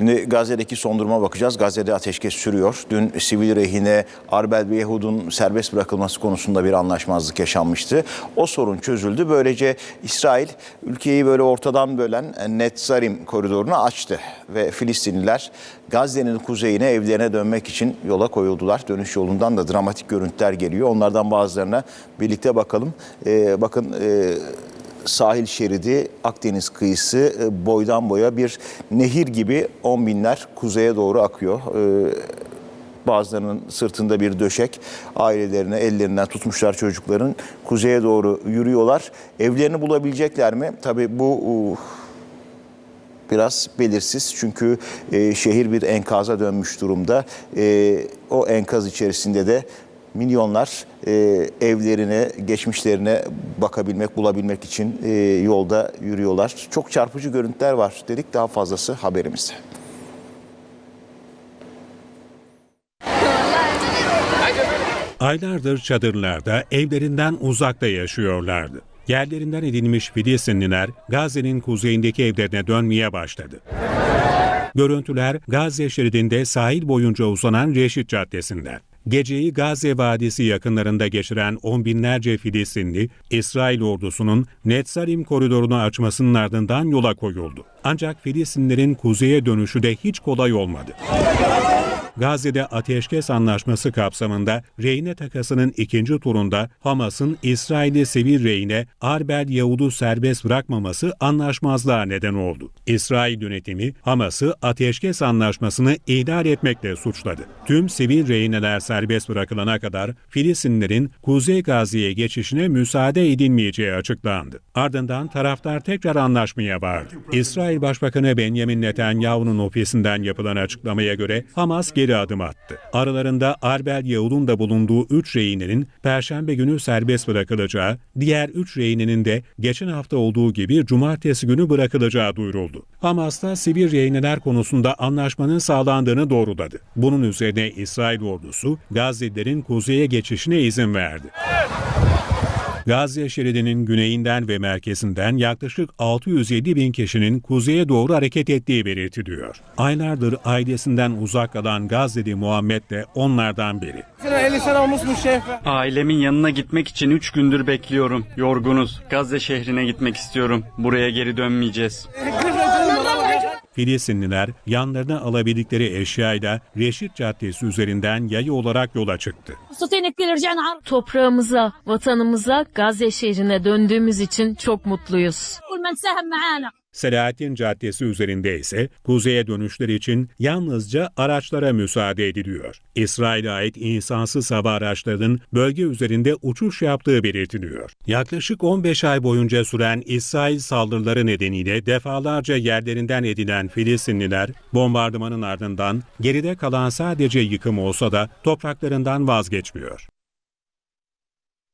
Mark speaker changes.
Speaker 1: Şimdi Gazze'deki son duruma bakacağız. Gazze'de ateşkes sürüyor. Dün sivil rehine Arbel Beyhud'un serbest bırakılması konusunda bir anlaşmazlık yaşanmıştı. O sorun çözüldü. Böylece İsrail ülkeyi böyle ortadan bölen Netzarim koridorunu açtı. Ve Filistinliler Gazze'nin kuzeyine evlerine dönmek için yola koyuldular. Dönüş yolundan da dramatik görüntüler geliyor. Onlardan bazılarına birlikte bakalım. Ee, bakın... E, sahil şeridi, Akdeniz kıyısı e, boydan boya bir nehir gibi on binler kuzeye doğru akıyor. E, Bazılarının sırtında bir döşek, ailelerine ellerinden tutmuşlar çocukların. Kuzeye doğru yürüyorlar. Evlerini bulabilecekler mi? Tabii bu biraz belirsiz çünkü e, şehir bir enkaza dönmüş durumda. E, o enkaz içerisinde de milyonlar e, evlerine, geçmişlerine bakabilmek, bulabilmek için e, yolda yürüyorlar. Çok çarpıcı görüntüler var dedik daha fazlası haberimizde.
Speaker 2: Aylardır çadırlarda, evlerinden uzakta yaşıyorlardı. Yerlerinden edilmiş Filistinliler Gazze'nin kuzeyindeki evlerine dönmeye başladı. Görüntüler Gazze şeridinde sahil boyunca uzanan Reşit Caddesi'nden. Geceyi Gazze Vadisi yakınlarında geçiren on binlerce Filistinli, İsrail ordusunun Netzarim koridorunu açmasının ardından yola koyuldu. Ancak Filistinlerin kuzeye dönüşü de hiç kolay olmadı. Gazze'de ateşkes anlaşması kapsamında rehine takasının ikinci turunda Hamas'ın İsrail'i sivil rehine Arbel Yahud'u serbest bırakmaması anlaşmazlığa neden oldu. İsrail yönetimi Hamas'ı ateşkes anlaşmasını ihlal etmekle suçladı. Tüm sivil rehineler serbest bırakılana kadar Filistinlerin Kuzey Gazze'ye geçişine müsaade edilmeyeceği açıklandı. Ardından taraftar tekrar anlaşmaya vardı. İsrail Başbakanı Benjamin Netanyahu'nun ofisinden yapılan açıklamaya göre Hamas geri adım attı. Aralarında Arbel Yahud'un da bulunduğu 3 rehinenin Perşembe günü serbest bırakılacağı, diğer 3 rehinenin de geçen hafta olduğu gibi Cumartesi günü bırakılacağı duyuruldu. Hamas da sivil rehineler konusunda anlaşmanın sağlandığını doğruladı. Bunun üzerine İsrail ordusu Gazze'lilerin kuzeye geçişine izin verdi. Gazze şeridinin güneyinden ve merkezinden yaklaşık 607 bin kişinin kuzeye doğru hareket ettiği belirtiliyor. Aylardır ailesinden uzak kalan Gazze'li Muhammed de onlardan biri.
Speaker 3: Ailemin yanına gitmek için 3 gündür bekliyorum. Yorgunuz. Gazze şehrine gitmek istiyorum. Buraya geri dönmeyeceğiz.
Speaker 2: Filistinliler yanlarına alabildikleri eşyayla Reşit Caddesi üzerinden yayı olarak yola çıktı.
Speaker 4: Toprağımıza, vatanımıza, Gazze şehrine döndüğümüz için çok mutluyuz.
Speaker 2: Selahattin Caddesi üzerinde ise kuzeye dönüşler için yalnızca araçlara müsaade ediliyor. İsrail'e ait insansız hava araçlarının bölge üzerinde uçuş yaptığı belirtiliyor. Yaklaşık 15 ay boyunca süren İsrail saldırıları nedeniyle defalarca yerlerinden edilen Filistinliler bombardımanın ardından geride kalan sadece yıkım olsa da topraklarından vazgeçmiyor.